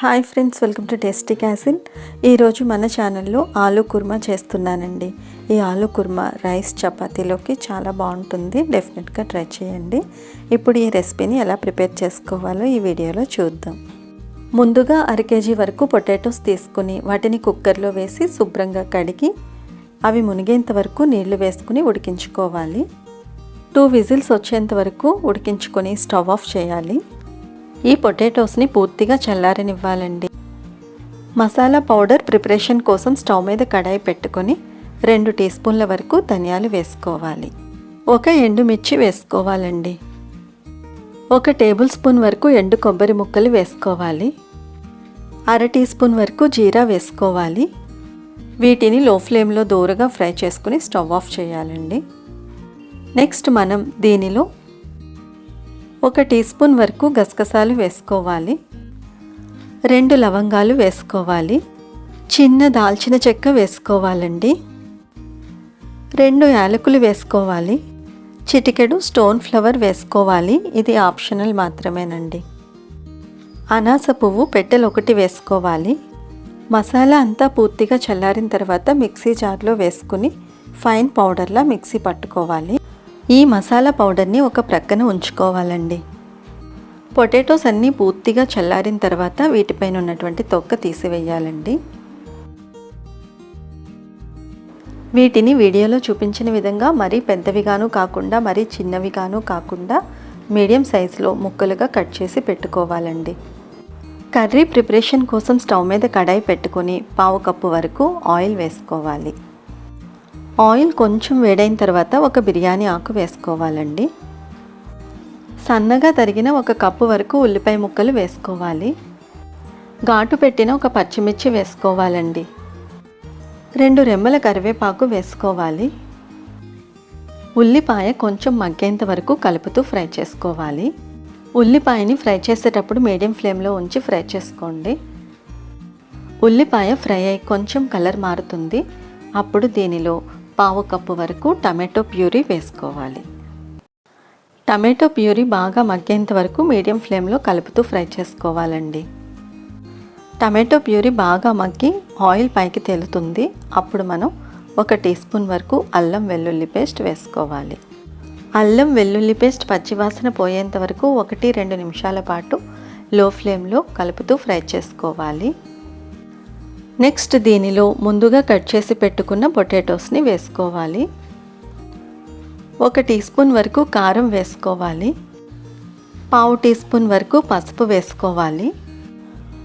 Hi friends welcome to tasty cuisine. ఈరోజు మన ఛానల్లో ఆలూ కుర్మా చేస్తున్నానండి. ఈ ఆలూ కుర్మా రైస్ చపాతీలోకి చాలా బాగుంటుంది. డెఫినెట్గా ట్రై చేయండి. ఇప్పుడు ఈ రెసిపీని ఎలా ప్రిపేర్ చేసుకోవాలో ఈ వీడియోలో చూద్దాం. ముందుగా అర కేజీ వరకు పొటాటోస్ తీసుకుని వాటిని కుక్కర్లో వేసి శుభ్రంగా కడిగి అవి మునిగేంత వరకు నీళ్ళు వేసుకుని ఉడికించుకోవాలి. టూ విజిల్స్ వచ్చేంత వరకు ఉడికించుకొని స్టవ్ ఆఫ్ చేయాలి. ఈ పొటాటోస్ని పూర్తిగా చల్లారనివ్వాలండి. మసాలా పౌడర్ ప్రిపరేషన్ కోసం స్టవ్ మీద కడాయి పెట్టుకొని రెండు టీ స్పూన్ల వరకు ధనియాలు వేసుకోవాలి. ఒక ఎండుమిర్చి వేసుకోవాలండి. ఒక టేబుల్ స్పూన్ వరకు ఎండు కొబ్బరి ముక్కలు వేసుకోవాలి. అర టీ స్పూన్ వరకు జీరా వేసుకోవాలి. వీటిని లో ఫ్లేమ్లో దూరగా ఫ్రై చేసుకుని స్టవ్ ఆఫ్ చేయాలండి. నెక్స్ట్ మనం దీనిలో ఒక టీ స్పూన్ వరకు గసగసాలు వేసుకోవాలి. రెండు లవంగాలు వేసుకోవాలి. చిన్న దాల్చిన చెక్క వేసుకోవాలండి. రెండు యాలకులు వేసుకోవాలి. చిటికెడు స్టోన్ ఫ్లవర్ వేసుకోవాలి. ఇది ఆప్షనల్ మాత్రమేనండి. అనాస పువ్వు పెట్టెలు ఒకటి వేసుకోవాలి. మసాలా అంతా పూర్తిగా చల్లారిన తర్వాత మిక్సీ జార్లో వేసుకుని ఫైన్ పౌడర్లా మిక్సీ పట్టుకోవాలి. ఈ మసాలా పౌడర్ని ఒక ప్రక్కన ఉంచుకోవాలండి. పొటాటోస్ అన్నీ పూర్తిగా చల్లారిన తర్వాత వీటిపైన ఉన్నటువంటి తొక్క తీసివేయాలండి. వీటిని వీడియోలో చూపించిన విధంగా మరీ పెద్దవిగాను కాకుండా మరీ చిన్నవిగాను కాకుండా మీడియం సైజులో ముక్కలుగా కట్ చేసి పెట్టుకోవాలండి. కర్రీ ప్రిపరేషన్ కోసం స్టవ్ మీద కడాయి పెట్టుకొని పావు కప్పు వరకు ఆయిల్ వేసుకోవాలి. ఆయిల్ కొంచెం వేడైన తర్వాత ఒక బిర్యానీ ఆకు వేసుకోవాలండి. సన్నగా తరిగిన ఒక కప్పు వరకు ఉల్లిపాయ ముక్కలు వేసుకోవాలి. ఘాటు పెట్టిన ఒక పచ్చిమిర్చి వేసుకోవాలండి. రెండు రెమ్మల కరివేపాకు వేసుకోవాలి. ఉల్లిపాయ కొంచెం మగ్గేంత వరకు కలుపుతూ ఫ్రై చేసుకోవాలి. ఉల్లిపాయని ఫ్రై చేసేటప్పుడు మీడియం ఫ్లేమ్లో ఉంచి ఫ్రై చేసుకోండి. ఉల్లిపాయ ఫ్రై అయి కొంచెం కలర్ మారుతుంది. అప్పుడు దీనిలో పావు కప్పు వరకు టమాటో ప్యూరీ వేసుకోవాలి. టమాటో ప్యూరీ బాగా మగ్గేంత వరకు మీడియం ఫ్లేమ్లో కలుపుతూ ఫ్రై చేసుకోవాలండి. టమాటో ప్యూరీ బాగా మగ్గి ఆయిల్ పైకి తేలుతుంది. అప్పుడు మనం ఒక టీ స్పూన్ వరకు అల్లం వెల్లుల్లి పేస్ట్ వేసుకోవాలి. అల్లం వెల్లుల్లి పేస్ట్ పచ్చివాసన పోయేంత వరకు ఒకటి రెండు నిమిషాల పాటు లో ఫ్లేమ్లో కలుపుతూ ఫ్రై చేసుకోవాలి. నెక్స్ట్ దీనిలో ముందుగా కట్ చేసి పెట్టుకున్న పొటాటోస్ని వేసుకోవాలి. ఒక టీ స్పూన్ వరకు కారం వేసుకోవాలి. పావు టీ స్పూన్ వరకు పసుపు వేసుకోవాలి.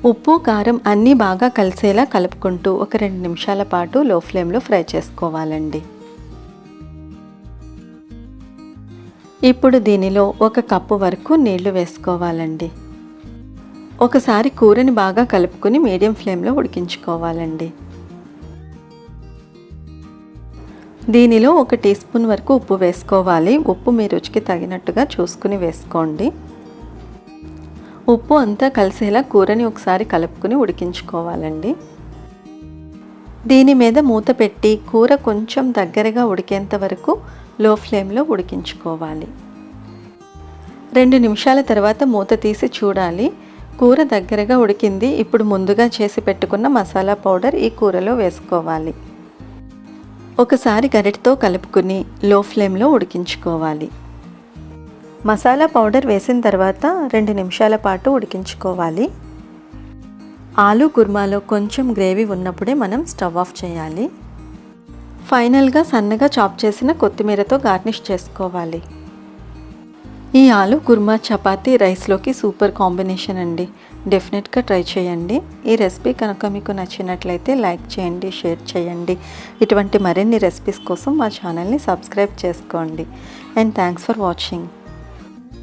ఉప్పు కారం అన్నీ బాగా కలిసేలా కలుపుకుంటూ ఒక రెండు నిమిషాల పాటు లో ఫ్లేమ్లో ఫ్రై చేసుకోవాలండి. ఇప్పుడు దీనిలో ఒక కప్పు వరకు నీళ్ళు వేసుకోవాలండి. ఒకసారి కూరని బాగా కలుపుకొని మీడియం ఫ్లేమ్లో ఉడికించుకోవాలండి. దీనిలో ఒక టీ స్పూన్ వరకు ఉప్పు వేసుకోవాలి. ఉప్పు మీ రుచికి తగినట్టుగా చూసుకుని వేసుకోండి. ఉప్పు అంతా కలిసేలా కూరని ఒకసారి కలుపుకుని ఉడికించుకోవాలండి. దీని మీద మూత పెట్టి కూర కొంచెం దగ్గరగా ఉడికేంత వరకు లో ఫ్లేమ్లో ఉడికించుకోవాలి. రెండు నిమిషాల తర్వాత మూత తీసి చూడాలి. కూర దగ్గరగా ఉడికింది. ఇప్పుడు ముందుగా చేసి పెట్టుకున్న మసాలా పౌడర్ ఈ కూరలో వేసుకోవాలి. ఒకసారి గరిటతో కలుపుకుని లో ఫ్లేమ్లో ఉడికించుకోవాలి. మసాలా పౌడర్ వేసిన తర్వాత రెండు నిమిషాల పాటు ఉడికించుకోవాలి. ఆలు కుర్మాలో కొంచెం గ్రేవీ ఉన్నప్పుడే మనం స్టవ్ ఆఫ్ చేయాలి. ఫైనల్గా సన్నగా చాప్ చేసిన కొత్తిమీరతో గార్నిష్ చేసుకోవాలి. ఈ ఆలు కుర్మా చపాతీ రైస్లోకి సూపర్ కాంబినేషన్ అండి. డెఫినెట్గా ట్రై చేయండి. ఈ రెసిపీ కనుక మీకు నచ్చినట్లయితే లైక్ చేయండి షేర్ చేయండి. ఇటువంటి మరిన్ని రెసిపీస్ కోసం మా ఛానల్ని సబ్స్క్రైబ్ చేసుకోండి. And thanks for watching.